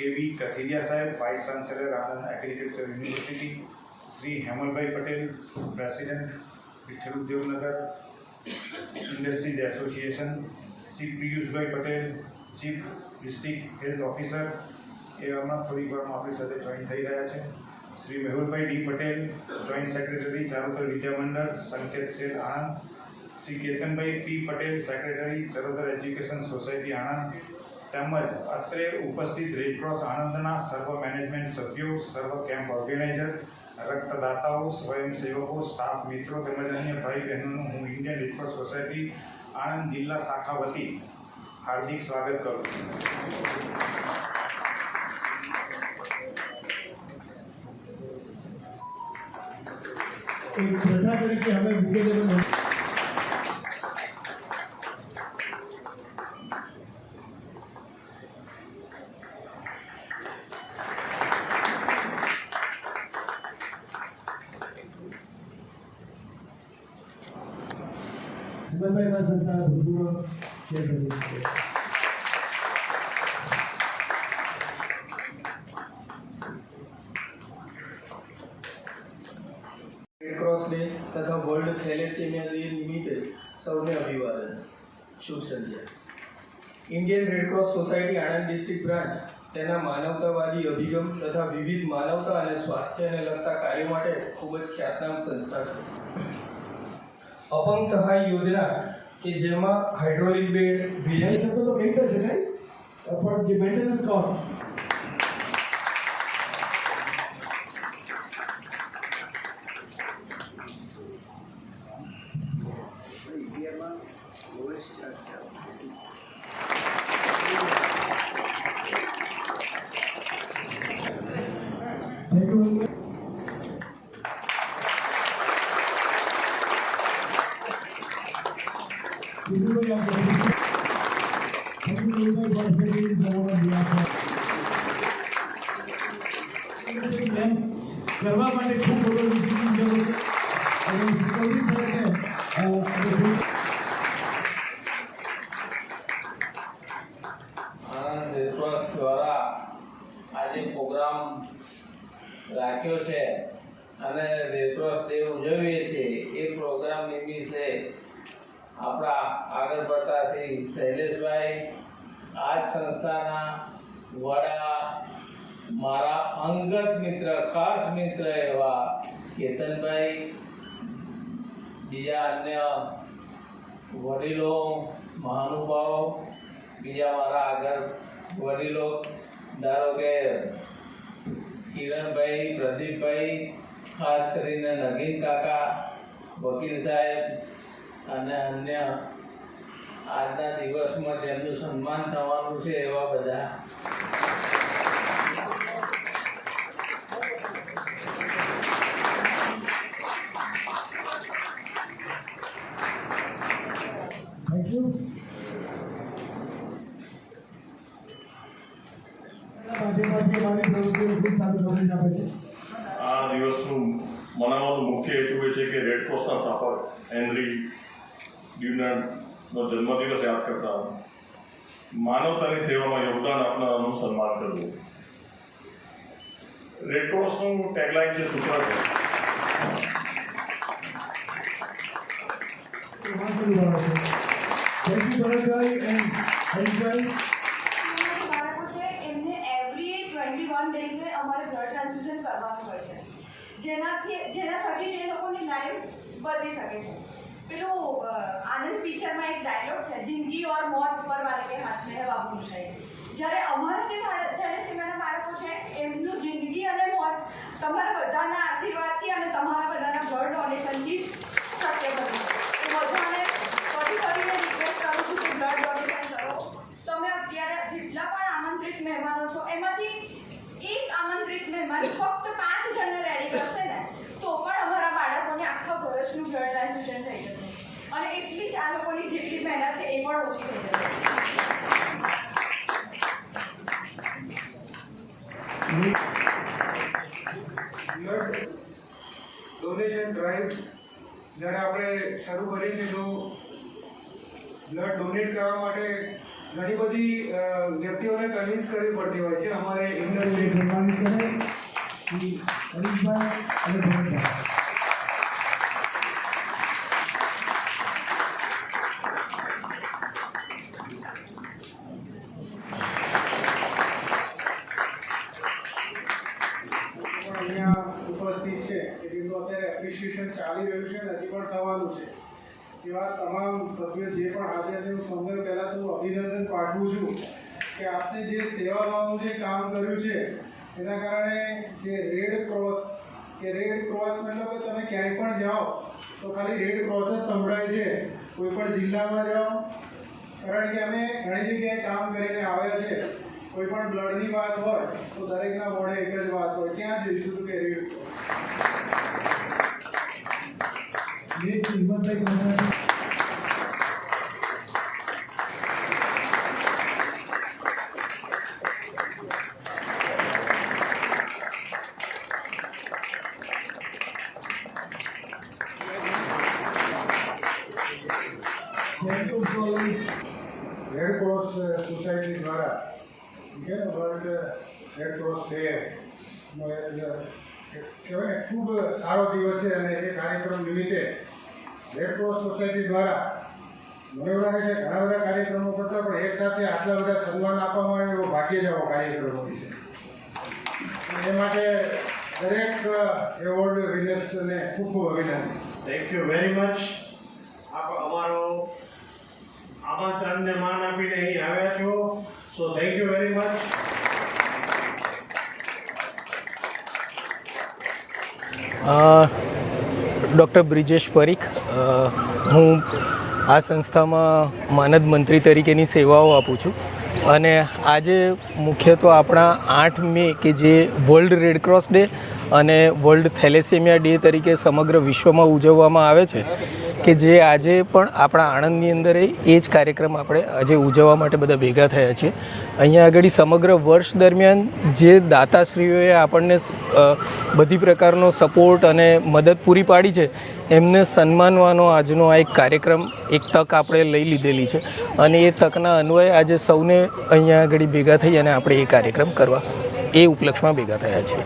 કથિરિયા સાહેબ vice chancellor Anand agriculture university Shri Hemalbhai Patel president Vitthal Udyognagar industries association Shri Piyushbhai Patel chief district health officer એ હમણાં થોડીક વારમાં આપણી સાથે join થઈ રહ્યા છે. Shri Mehulbhai D Patel joint secretary Charutar Vidyamandal, Sanket cell Anand. Shri Ketanbhai P Patel secretary Charotar education society Anand. તેમજ અત્રે ઉપસ્થિત રેડક્રોસ આણંદના સર્વ મેનેજમેન્ટ સભ્યો, સર્વ કેમ્પ ઓર્ગેનાઇઝર રક્તદાતાઓ, સ્વયંસેવકો સ્ટાફ મિત્રો તેમજ અન્ય ભાઈ બહેનોનું હું ઇન્ડિયન રેડક્રોસ સોસાયટી આણંદ જિલ્લા શાખા વતી હાર્દિક સ્વાગત કરું છું. પ્રથા તરીકે અમે સંસ્થાના ભૂતપૂર્વ ચેરમેન છે રેડક્રોસ ડે તથા વર્લ્ડ થેલેસેમિયા ડે નિમિત્તે સૌને અભિવાદન. શુભ સંધ્યા. Indian Red Cross society Anand district branch તેના માનવતાવાદી અભિગમ તથા વિવિધ માનવતા અને સ્વાસ્થ્યને લગતા કાર્યો માટે ખૂબ જ ખ્યાતનામ સંસ્થા છે. અપંગ સહાય યોજના કે જેમાં હાઇડ્રોલિક બેડ વિજય વ્હીલ તો કહી તો શકાય પણ જે maintenance cost Thank lowest charge છે થેન્ક યુ બીજું કોઈ આપ thank you very much for setting the over behalf ma'am કરવા માટે ખૂબ પ્રોગ્રામ રાખ્યો છે અને રેડક્રોસ ડે ઉજવીએ છીએ. એ પ્રોગ્રામ નિમિત્તે આપણા આગળ પડતા શ્રી શૈલેષભાઈ, આ સંસ્થાના વડા મારા અંગત મિત્ર, ખાસ મિત્ર એવા કેતનભાઈ, બીજા અન્ય વડીલો, મહાનુભાવો, બીજા મારા આગળ વડીલો, ધારો કે કિરણભાઈ, પ્રદીપભાઈ, ખાસ કરીને નગીન કાકા, વકીલ સાહેબ અને અન્ય આજના દિવસમાં જેમનું સન્માન થવાનું છે એવા બધા થેન્ક યુ માધ્યમમાંથી અમારી પ્રવૃત્તિઓ ખૂબ સારું સમજ આપે છે આ દિવસનું મનાવવાનું મુખ્ય હેતુ એ છે કે રેડ ક્રોસના સ્થાપક હેનરી ડ્યુનાન્ડનો જન્મદિવસ યાદ કરતા માનવતાની સેવામાં યોગદાન આપનારાનું સન્માન કરવું. રેડ ક્રોસનું ટેગલાઇન છે સૂત્ર છે. Thank you Bharatbhai and Harishbhai અમારા બાળકો છે એમને એવરી ટ્વેન્ટી વન ડેઝે અમારે બ્લડ ટ્રાન્સફ્યુઝન કરવાનું હોય છે જેનાથી જેના થકી જે લોકોની લાઈફ બચી શકે છે. પેલું આનંદ પિક્ચરમાં એક ડાયલોગ છે, જિંદગી ઓર મોત ઉપર વાલે કે હાથ મેં હે છે. જ્યારે અમારા જે થેલેસીમિયાના બાળકો છે, એમનું જિંદગી અને મોત તમારા બધાના આશીર્વાદથી અને તમારા બધાના બ્લડ ડોનેશનથી જ શક્ય બન્યું છે હું બધાને ફરી ફરીને રિક્વેસ્ટ કરું છું કે બ્લડ ડોનેશન કરો તમે અત્યારે જેટલા પણ આમંત્રિત મહેમાનો છો એમાંથી એક આમંત્રિત મહેમાન ફક્ત પાંચ જણને રેડી કરશે ને તો પણ અમારા બાળકોને આખા વર્ષનું બ્લડ ટ્રાન્સફ્યુઝન થઈ જશે અને એટલી જ આ લોકોની જેટલી મહેનત છે એ પણ ઓછી થઈ જશે. બ્લડ ડોનેશન ડ્રાઈવ જ્યારે આપણે શરૂ કરી છે તો બ્લડ ડોનેટ કરવા માટે ઘણી બધી વ્યક્તિઓને કન્વિન્સ કરવી પડતી હોય છે. અમારે ઇન્ડસ્ટ્રી સન્માનિત કરે શ્રી હરીશભાઈ અને ભરતભાઈ પણ અહીંયા ઉપસ્થિત છે કે જેમનું એપ્રિશિએશન ચાલી રહ્યું છે હજી પણ થવાનું છે. એવા તમામ સભ્યો જે પણ હાજર છે, હું સૌને પહેલાં તો અભિનંદન પાઠવું છું કે આપને જે સેવાભાવનું જે કામ કર્યું છે, એના કારણે જે રેડ ક્રોસ કે રેડ ક્રોસ મતલબ કે તમે ક્યાંય પણ જાઓ, તો ખાલી રેડ ક્રોસ જ સંભળાય છે. કોઈ પણ જિલ્લામાં જાઓ, કારણ કે અમે ઘણી જગ્યાએ કામ કરીને આવ્યા છે. કોઈ પણ બ્લડની વાત હોય, તો દરેકના મોઢે એક જ વાત હોય, ક્યાં જઈશું કે Red Cross you so much. Red Cross society દ્વારા જે વર્લ્ડ રેડ ક્રોસ ડે કહેવાય ખૂબ સારો દિવસ છે અને એ કાર્યક્રમ નિમિત્તે રેડ ક્રોસ સોસાયટી દ્વારા મને એવું લાગે છે ઘણા બધા કાર્યક્રમો કરતા પણ એક સાથે આટલા બધા સન્માન આપવામાં આવે એવો ભાગ્ય જેવો કાર્યક્રમ હોય છે. એ માટે દરેક એવોર્ડ વિનર્સને ખૂબ ખૂબ અભિનંદન. થેન્ક યુ વેરી મચ આપ અમારો આમંત્રણને માન આપીને અહીં આવ્યા છો. So thank you very much doctor Brijesh Parikh હું આ સંસ્થામાં માનદ મંત્રી તરીકેની સેવાઓ આપું છું. અને આજે મુખ્યત્વે આપણા આઠ મે કે જે વર્લ્ડ રેડક્રોસ ડે અને વર્લ્ડ થેલેસેમિયા ડે તરીકે સમગ્ર વિશ્વમાં ઉજવવામાં આવે છે. કે જે આજે પણ આપણા આણંદની અંદર એ જ કાર્યક્રમ આપણે આજે ઉજવવા માટે બધા ભેગા થયા છીએ. અહીંયા આગળ સમગ્ર વર્ષ દરમિયાન જે દાતાશ્રીઓએ આપણને બધી પ્રકારનો સપોર્ટ અને મદદ પૂરી પાડી છે, એમને સન્માનવાનો આજનો આ એક કાર્યક્રમ, એક તક આપણે લઈ લીધેલી છે. અને એ તકના અન્વયે આજે સૌને અહીંયા આગળ ભેગા થઈ અને આપણે એ કાર્યક્રમ કરવા, એ ઉપલક્ષમાં ભેગા થયા છીએ.